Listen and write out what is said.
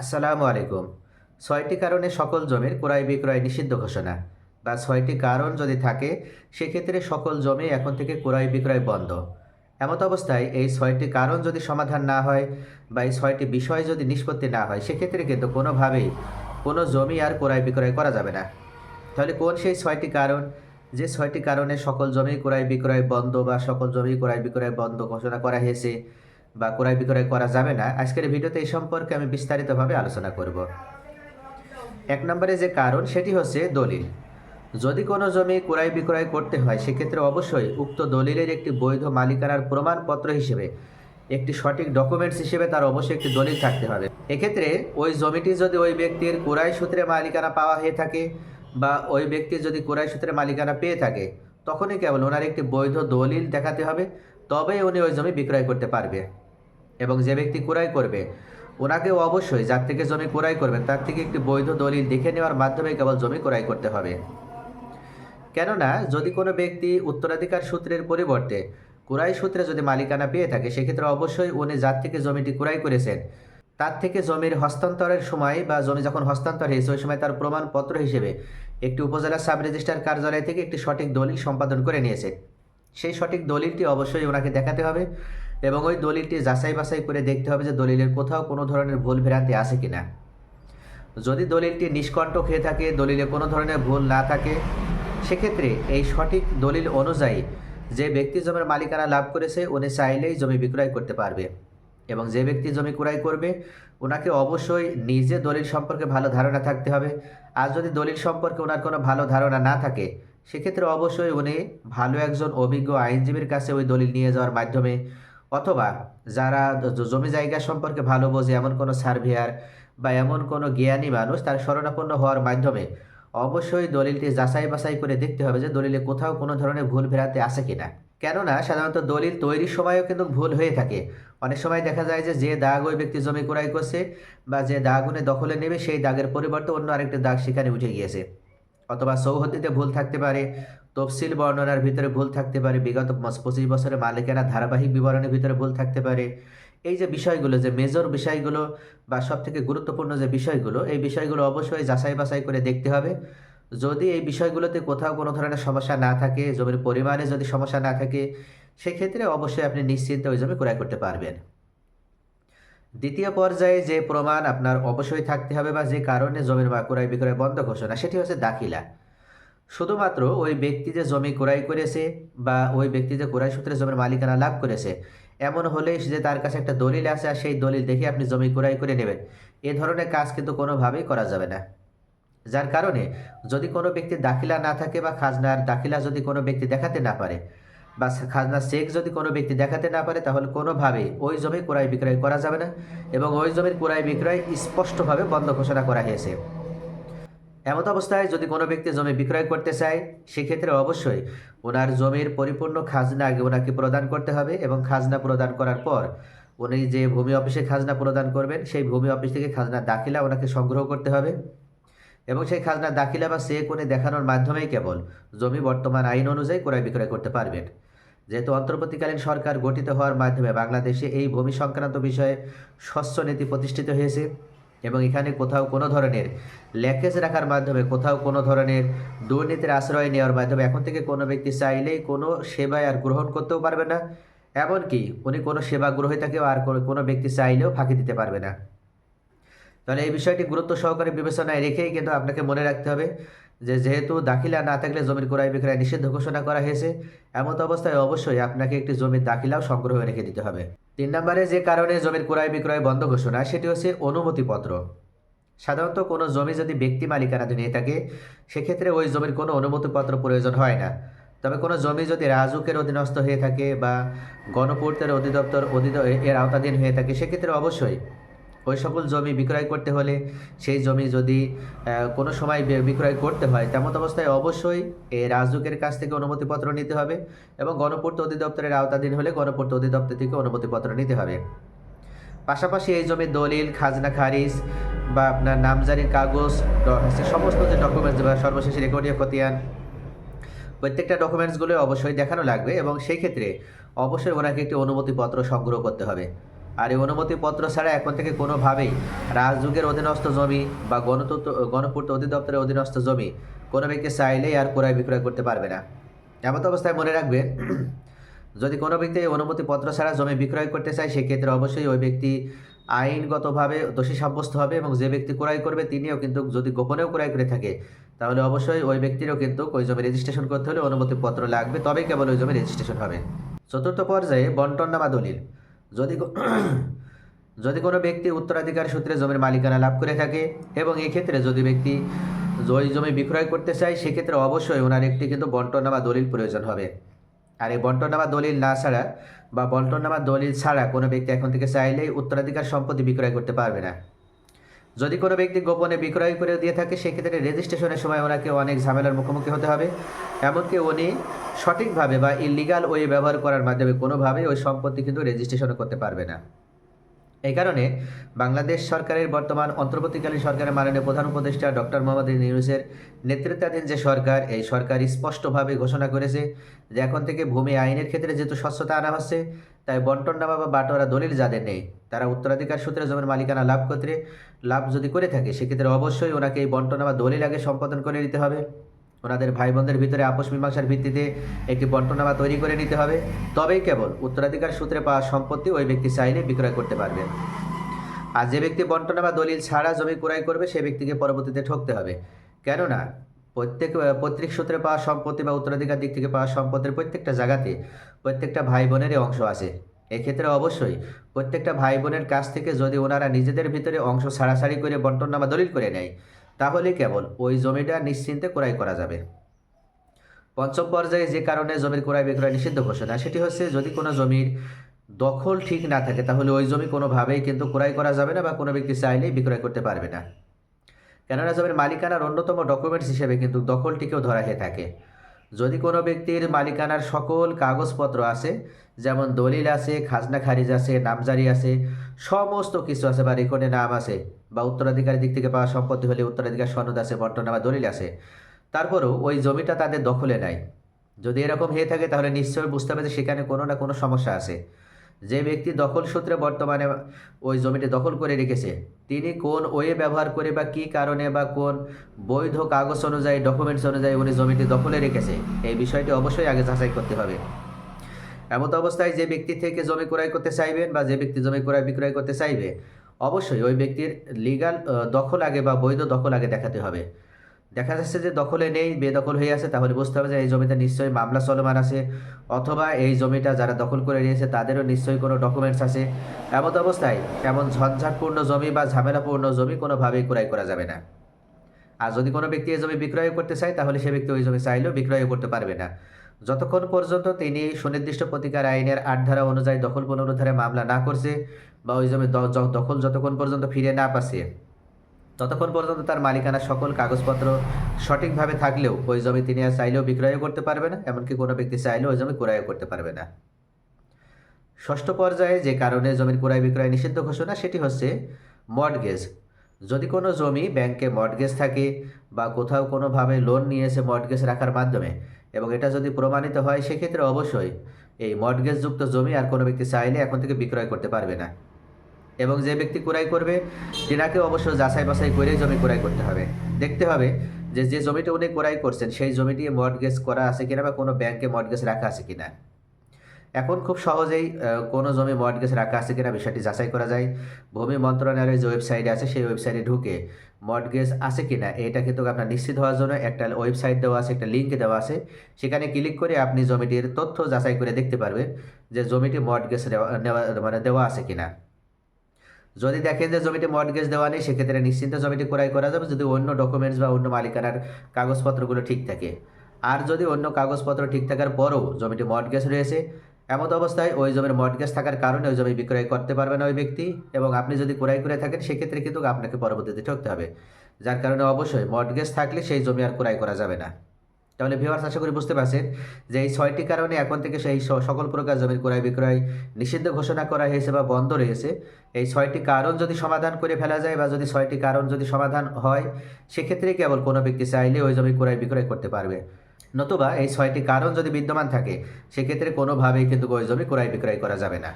আসসালামু আলাইকুম। ছয়টি কারণে সকল জমির ক্রয় বিক্রয় নিষিদ্ধ ঘোষণা। বা ছয়টি কারণ যদি থাকে, সেক্ষেত্রে সকল জমি এখন থেকে ক্রয় বিক্রয় বন্ধ। এমত অবস্থায় এই ছয়টি কারণ যদি সমাধান না হয়, বা এই ছয়টি বিষয় যদি নিষ্পত্তি না হয়, সেক্ষেত্রে কিন্তু কোনোভাবেই কোনো জমি আর ক্রয় বিক্রয় করা যাবে না। তাহলে কোন সেই ছয়টি কারণ? যে ছয়টি কারণে সকল জমি ক্রয় বিক্রয় বন্ধ বা সকল জমি ক্রয় বিক্রয় বন্ধ ঘোষণা করা হয়েছে বা ক্রয় বিক্রয় করা যাবে না, আজকের ভিডিওতে এই সম্পর্কে আমি বিস্তারিতভাবে আলোচনা করব। এক নম্বরে যে কারণ, সেটি হচ্ছে দলিল। যদি কোনো জমি ক্রয় বিক্রয় করতে হয়, সেক্ষেত্রে অবশ্যই উক্ত দলিলের একটি বৈধ মালিকানার প্রমাণপত্র হিসেবে, একটি সঠিক ডকুমেন্টস হিসেবে তার অবশ্যই একটি দলিল থাকতে হবে। এক্ষেত্রে ওই জমিটি যদি ওই ব্যক্তির ক্রয় সূত্রে মালিকানা পাওয়া হয়ে থাকে বা ওই ব্যক্তির যদি ক্রয় সূত্রে মালিকানা পেয়ে থাকে, তখনই কেবল ওনার একটি বৈধ দলিল দেখাতে হবে, তবেই উনি ওই জমি বিক্রয় করতে পারবে। এবং যে ব্যক্তি ক্রয় করবে, ওনাকেও অবশ্যই যার থেকে জমি ক্রয় করবেন, তার থেকে একটি বৈধ দলিল দেখে নেওয়ার মাধ্যমে কেবল জমি ক্রয় করতে হবে। কেননা, যদি কোনো ব্যক্তি উত্তরাধিকার সূত্রের পরিবর্তে ক্রয় সূত্রে যদি মালিকানা পেয়ে থাকে, সেক্ষেত্রে অবশ্যই উনি যার থেকে জমিটি ক্রয় করেছেন, তার থেকে জমির হস্তান্তরের সময় বা জমি যখন হস্তান্তর হয়েছে, ওই সময় তার প্রমাণপত্র হিসেবে একটি উপজেলা সাব রেজিস্ট্রার কার্যালয় থেকে একটি সঠিক দলিল সম্পাদন করে নিয়েছে। সেই সঠিক দলিলটি অবশ্যই ওনাকে দেখাতে হবে। এবং ওই দলিলটি যাচাই বাছাই করে দেখতে হবে যে দলিলের কোথাও কোনো ধরনের ভুল ভ্রান্তি আছে কিনা। যদি দলিলটি নিষ্কণ্টক হয়ে থাকে, দলিলে কোনো ধরনের ভুল না থাকে, সেক্ষেত্রে এই সঠিক দলিল অনুযায়ী যে ব্যক্তি জমির মালিকানা লাভ করেছে, উনি চাইলেই জমি বিক্রয় করতে পারবে এবং যে ব্যক্তি জমি ক্রয় করবে ওনাকে অবশ্যই নিজে দলিল সম্পর্কে ভালো ধারণা থাকতে হবে। আর যদি দলিল সম্পর্কে ওনার কোনো ভালো ধারণা না থাকে, সেক্ষেত্রে অবশ্যই উনি ভালো একজন অভিজ্ঞ আইনজীবীর কাছে ওই দলিল নিয়ে যাওয়ার মাধ্যমে অথবা যারা জমি জায়গা সম্পর্কে ভালো বোঝে, এমন কোনো সার্ভেয়ার বা এমন কোনো জ্ঞানী মানুষ, তার শরণাপন্ন হওয়ার মাধ্যমে অবশ্যই দলিলটি যাচাই বাছাই করে দেখতে হবে যে দলিলে কোথাও কোনো ধরনের ভুল ভ্রান্তি আছে কিনা। কেননা সাধারণত দলিল তৈরির সময়ও কিন্তু ভুল হয়ে থাকে। অনেক সময় দেখা যায় যে যে দাগ ওই ব্যক্তি জমি ক্রয় করছে বা যে দাগ উনি দখলে নেবে, সেই দাগের পরিবর্তে অন্য আরেকটি দাগ সেখানে উঠে গিয়েছে। অথবা সৌহদ্দিতে ভুল থাকতে পারে তফসিল বর্ণনার ভিতরে ভুল থাকতে পারে। বিগত পঁচিশ বছরের মালিকানা ধারাবাহিক বিবরণের ভিতরে ভুল থাকতে পারে। এই যে বিষয়গুলো, যে মেজর বিষয়গুলো বা সব থেকে গুরুত্বপূর্ণ যে বিষয়গুলো, এই বিষয়গুলো অবশ্যই যাচাই বাছাই করে দেখতে হবে। যদি এই বিষয়গুলোতে কোথাও কোনো ধরনের সমস্যা না থাকে, জমির পরিমাণে যদি সমস্যা না থাকে, সেক্ষেত্রে অবশ্যই আপনি নিশ্চিন্তে ওই জমি ক্রয় করতে পারবেন। দ্বিতীয় পর্যায়ে যে প্রমাণ আপনার অবশ্যই থাকতে হবে বা যে কারণে জমির ক্রয় বিক্রয় বন্ধ ঘোষণা, সেটি হচ্ছে দাখিলা। শুধুমাত্র ওই ব্যক্তি যে জমি ক্রয় করেছে বা ওই ব্যক্তি যে ক্রয় সূত্রে জমির মালিকানা লাভ করেছে, এমন হলে যে তার কাছে একটা দলিল আছে আর সেই দলিল দেখে আপনি জমি ক্রয় করে নেবেন। এ ধরনের কাজ কিন্তু কোনোভাবেই করা যাবে না। যার কারণে যদি কোনো ব্যক্তি দাখিলা না থাকে বা খাজনার দাখিলা যদি কোনো ব্যক্তি দেখাতে না পারে বা খাজনার চেক যদি কোনো ব্যক্তি দেখাতে না পারে, তাহলে কোনোভাবেই ওই জমি ক্রয় বিক্রয় করা যাবে না এবং ওই জমির ক্রয় বিক্রয় স্পষ্টভাবে বন্ধ ঘোষণা করা হয়েছে। এমত অবস্থায় যদি কোনো ব্যক্তি জমি বিক্রয় করতে চায়, সেক্ষেত্রে অবশ্যই ওনার জমির পরিপূর্ণ খাজনা আগে ওনাকে প্রদান করতে হবে এবং খাজনা প্রদান করার পর উনি যে ভূমি অফিসে খাজনা প্রদান করবেন, সেই ভূমি অফিস থেকে খাজনা দাখিলা ওনাকে সংগ্রহ করতে হবে। এবং সেই খাজনা দাখিলা বা চেক উনি দেখানোর মাধ্যমেই কেবল জমি বর্তমান আইন অনুযায়ী ক্রয় বিক্রয় করতে পারবেন। যেহেতু অন্তর্বর্তীকালীন সরকার গঠিত হওয়ার মাধ্যমে বাংলাদেশে এই ভূমি সংক্রান্ত বিষয়ে স্বচ্ছ নীতি প্রতিষ্ঠিত হয়েছে। এবং এখানে কোথাও কোনো ধরনের ল্যাকেজ রাখার মাধ্যমে, কোথাও কোনো ধরনের দুর্নীতির আশ্রয় নেওয়ার মাধ্যমে এখন থেকে কোনো ব্যক্তি চাইলেই কোনো সেবায় আর গ্রহণ করতেও পারবে না। এমনকি উনি কোনো সেবা গ্রহীতাকেও আর কোনো- ব্যক্তি চাইলেও ফাঁকি দিতে পারবে না। তাহলে এই বিষয়টি গুরুত্ব সহকারে বিবেচনায় রেখেই কিন্তু আপনাকে মনে রাখতে হবে যে যেহেতু দাখিলা না থাকলে জমির ক্রয় বিক্রয় নিষিদ্ধ ঘোষণা করা হয়েছে, এমত অবস্থায় অবশ্যই আপনাকে একটি জমির দাখিলাও সংগ্রহ রেখে দিতে হবে। তিন নম্বরে যে কারণে জমির ক্রয় বিক্রয় বন্ধ ঘোষণা, সেটি হচ্ছে অনুমতিপত্র। সাধারণত কোনো জমি যদি ব্যক্তি মালিকানাধীন হয়ে থাকে, সেক্ষেত্রে ওই জমির কোনো অনুমতিপত্র প্রয়োজন হয় না। তবে কোনো জমি যদি রাজুকের অধীনস্থ হয়ে থাকে বা গণপূর্তের অধিদপ্তর অধীন এর আওতাধীন হয়ে থাকে, সেক্ষেত্রে অবশ্যই ওই সকল জমি বিক্রয় করতে হলে সেই জমি যদি কোনো সময় বিক্রয় করতে হয়, তেমন অবস্থায় অবশ্যই এই রাজদূকের কাছ থেকে অনুমতিপত্র নিতে হবে এবং গণপূর্ত অধিদপ্তরের আওতাধীন হলে গণপূর্ত অধিদপ্তর থেকে অনুমতিপত্র নিতে হবে। পাশাপাশি এই জমির দলিল, খাজনা খারিজ বা আপনার নামজারির কাগজ সমস্ত যে ডকুমেন্টস বা সর্বশেষ রেকর্ডীয় খতিয়ান প্রত্যেকটা ডকুমেন্টসগুলো অবশ্যই দেখানো লাগবে এবং সেই ক্ষেত্রে অবশ্যই ওনাকে একটি অনুমতিপত্র সংগ্রহ করতে হবে। আর এই অনুমতিপত্র ছাড়া এখন থেকে কোনোভাবেই রাজযুগের অধীনস্থ জমি বা গণতন্ত্র, গণপূর্ত অধিদপ্তরের অধীনস্থ জমি কোনো ব্যক্তি চাইলেই আর ক্রয় বিক্রয় করতে পারবে না। এমত অবস্থায় মনে রাখবেন, যদি কোনো ব্যক্তি অনুমতিপত্র ছাড়া জমি বিক্রয় করতে চায়, সেক্ষেত্রে অবশ্যই ওই ব্যক্তি আইনগতভাবে দোষী সাব্যস্ত হবে এবং যে ব্যক্তি ক্রয় করবে তিনিও কিন্তু যদি গোপনেও ক্রয় করে থাকে, তাহলে অবশ্যই ওই ব্যক্তিরও কিন্তু ওই জমি রেজিস্ট্রেশন করতে হলে অনুমতিপত্র লাগবে, তবেই কেবল ওই জমি রেজিস্ট্রেশন হবে। চতুর্থ পর্যায়ে বন্টননামা দলিল। যদি যদি কোনো ব্যক্তি উত্তরাধিকার সূত্রে জমির মালিকানা লাভ করে থাকে এবং এক্ষেত্রে যদি ব্যক্তি ওই জমি বিক্রয় করতে চায়, সেক্ষেত্রে অবশ্যই ওনার একটি কিন্তু বন্টনামা দলিল প্রয়োজন হবে। আর এই বন্টনামা দলিল না ছাড়া বা বন্টনামা দলিল ছাড়া কোনো ব্যক্তি এখন থেকে চাইলেই উত্তরাধিকার সম্পত্তি বিক্রয় করতে পারবে না। যদি কোনো ব্যক্তি গোপনে বিক্রয় করে দিয়ে থাকে, সেক্ষেত্রে রেজিস্ট্রেশনের সময় ওনাকে অনেক ঝামেলার মুখোমুখি হতে হবে। এমনকি উনি সঠিকভাবে বা ইলিগাল ওয়ে ব্যবহার করার মাধ্যমে কোনোভাবে ওই সম্পত্তি কিন্তু রেজিস্ট্রেশন করতে পারবে না। এই কারণে বাংলাদেশ সরকারের বর্তমান অন্তর্বর্তীকালীন সরকারের মাননীয় প্রধান উপদেষ্টা ডক্টর মোহাম্মদ ইউনুসের নেতৃত্বাধীন যে সরকার, এই সরকার স্পষ্টভাবে ঘোষণা করেছে যে এখন থেকে ভূমি আইনের ক্ষেত্রে যেহেতু স্বচ্ছতা আনা হচ্ছে, তাই বন্টননামা বা বাটোয়ারা দলিল যাদের নেই, তারা উত্তরাধিকার সূত্রে জমির মালিকানা লাভ করতে, লাভ যদি করে থাকে, সেক্ষেত্রে অবশ্যই ওনাকে এই বন্টনামা দলিল আগে সম্পাদন করে নিতে হবে। ওনাদের ভাই বোনদের ভিতরে আপোষ মীমাংসার ভিত্তিতে একটি বন্টনামা তৈরি করে নিতে হবে। তবেই কেবল উত্তরাধিকার সূত্রে পাওয়া সম্পত্তি ওই ব্যক্তি চাইলে বিক্রয় করতে পারবে। আর যে ব্যক্তি বন্টনামা দলিল ছাড়া জমি ক্রয় করবে, সে ব্যক্তিকে পরবর্তীতে ঠকতে হবে। কেননা, প্রত্যেক পৈতৃক সূত্রে পাওয়া সম্পত্তি বা উত্তরাধিকার দিক থেকে পাওয়া সম্পত্তির প্রত্যেকটা জায়গাতে প্রত্যেকটা ভাই বোনেরই অংশ আছে। এক্ষেত্রে অবশ্যই প্রত্যেকটা ভাই বোনের কাছ থেকে যদি ওনারা নিজেদের ভিতরে অংশ ছাড়াছাড়ি করে বন্টননামা দলিল করে নেয় তাহলে কেবল ওই জমিটা নিশ্চিন্তে ক্রয় করা যাবে। পঞ্চম পর্যায়ে যে কারণে জমির ক্রয় বিক্রয় নিষিদ্ধ ঘোষণা, সেটি হচ্ছে যদি কোনো জমির দখল ঠিক না থাকে, তাহলে ওই জমি কোনোভাবেই কিন্তু ক্রয় করা যাবে না বা কোনো ব্যক্তি চাইলেই বিক্রয় করতে পারবে না। কেননা জমির মালিকানার অন্যতম ডকুমেন্টস হিসেবে কিন্তু দখলটিকেও ধরা হয়ে থাকে। যদি কোনো ব্যক্তির মালিকানার সকল কাগজপত্র আছে, যেমন দলিল আছে, খাজনা খারিজ আছে, নামজারি আছে, সমস্ত কিছু আছে বা রেকর্ডে নাম আছে বা উত্তরাধিকারের দিক থেকে পাওয়া সম্পত্তি হলে উত্তরাধিকার সনদ আছে বন্টনা বা দলিল আছে, তারপরও ওই জমিটা তাদের দখলে নাই যদি এরকম হয়ে থাকে তাহলে নিশ্চয়ই বুঝতে হবে যে সেখানে কোনো না কোনো সমস্যা আছে। যে ব্যক্তি দখল সূত্রে বর্তমানে ওই জমিটি দখল করে রেখেছে, তিনি কোন ওয়ে ব্যবহার করে বা কী কারণে বা কোন বৈধ কাগজ অনুযায়ী ডকুমেন্টস অনুযায়ী উনি জমিটি দখলে রেখেছে, এই বিষয়টি অবশ্যই আগে যাচাই করতে হবে। এমত অবস্থায় যে ব্যক্তি থেকে জমি ক্রয় করতে চাইবেন বা যে ব্যক্তি জমি ক্রয় বিক্রয় করতে চাইবে, অবশ্যই ওই ব্যক্তির লিগাল দখল আগে বা বৈধ দখল আগে দেখাতে হবে। দেখা যাচ্ছে যে দখলে নেই, বেদখল হয়ে আছে, তাহলে বুঝতে হবে যে এই জমিতে নিশ্চয়ই মামলা চলমান আছে, অথবা এই জমিটা যারা দখল করে নিয়েছে, তাদেরও নিশ্চয়ই কোনো ডকুমেন্টস আছে। এমন অবস্থায় এমন ঝঞ্ঝাটপূর্ণ জমি বা ঝামেলাপূর্ণ জমি কোনোভাবেই ক্রয় করা যাবে না। আর যদি কোনো ব্যক্তি এই জমি বিক্রয় করতে চায়, তাহলে সে ব্যক্তি ওই জমি চাইলেও বিক্রয় করতে পারবে না। যতক্ষণ পর্যন্ত তিনি সুনির্দিষ্ট প্রতিকার আইনের আট ধারা অনুযায়ী দখল পুনরুদ্ধারে মামলা না করছে বা ওই জমি দখল যতক্ষণ পর্যন্ত ফিরে না পাচ্ছে ততক্ষণ পর্যন্ত তার মালিকানা সকল কাগজপত্র সঠিকভাবে থাকলেও ওই জমি তিনি আর চাইলেও বিক্রয় করতে পারবে না, এমনকি কোনো ব্যক্তি চাইলেও ওই জমি ক্রয় করতে পারবে না। ষষ্ঠ পর্যায়ে যে কারণে জমির ক্রয় বিক্রয় নিষিদ্ধ ঘোষণা, সেটি হচ্ছে মর্টগেজ। যদি কোনো জমি ব্যাংকে মর্টগেজ থাকে বা কোথাও কোনোভাবে লোন নিয়েছে মর্টগেজ রাখার মাধ্যমে এবং এটা যদি প্রমাণিত হয়, সেক্ষেত্রে অবশ্যই এই মর্টগেজযুক্ত জমি আর কোনো ব্যক্তি চাইলে এখন থেকে বিক্রয় করতে পারবে না। এবং যে ব্যক্তি ক্রয় করবে, তিনাকে অবশ্য যাচাই বাছাই করে জমি ক্রয় করতে হবে। দেখতে হবে যে যে জমিটা উনি ক্রয় করছেন, সেই জমিটি মর্টগেজ করা আছে কিনা বা কোনো ব্যাংকে মর্টগেজ রাখা আছে কিনা। এখন খুব সহজেই কোনো জমি মর্টগেজ রাখা আছে কিনা বিষয়টি যাচাই করা যায়। ভূমি মন্ত্রণালয়ের যে ওয়েবসাইট আছে, সেই ওয়েবসাইটে ঢুকে মর্টগেজ আছে কিনা, এটা কিন্তু আপনার নিশ্চিত হওয়ার জন্য একটা ওয়েবসাইট দেওয়া আছে, একটা লিঙ্ক দেওয়া আছে। সেখানে ক্লিক করে আপনি জমিটির তথ্য যাচাই করে দেখতে পারবেন যে জমিটি মর্টগেজ নেওয়া মানে দেওয়া আছে কিনা। যদি দেখেন যে জমিটি মর্টগেজ দেওয়া নেই, সেক্ষেত্রে নিশ্চিন্তে জমিটি ক্রয় করা যাবে যদি অন্য ডকুমেন্টস বা অন্য মালিকানার কাগজপত্রগুলো ঠিক থাকে। আর যদি অন্য কাগজপত্র ঠিক থাকার পরও জমিটি মর্টগেজ রয়েছে, এমত অবস্থায় ওই জমির মর্টগেজ থাকার কারণে ওই জমি বিক্রয় করতে পারবে না ওই ব্যক্তি এবং আপনি যদি ক্রয় করে থাকেন, সেক্ষেত্রে কিন্তু আপনাকে পরবর্তীতে ঠকতে হবে। যার কারণে অবশ্যই মর্টগেজ থাকলে সেই জমি আর ক্রয় করা যাবে না। তাহলে ভিউয়ার্স আশা করি বুঝতে পারছেন যে এই ছয়টি কারণে এখন থেকে সেই সকল প্রকার জমির ক্রয় বিক্রয় নিষিদ্ধ ঘোষণা করা হয়েছে বা বন্ধ রয়েছে। এই ছয়টি কারণ যদি সমাধান করে ফেলা যায় বা যদি ছয়টি কারণ যদি সমাধান হয়, সেক্ষেত্রে কেবল কোনো ব্যক্তি চাইলে ওই জমি ক্রয় বিক্রয় করতে পারবে। নতুবা এই ছয়টি কারণ যদি বিদ্যমান থাকে, সেক্ষেত্রে কোনোভাবেই কিন্তু ওই জমি ক্রয় বিক্রয় করা যাবে না।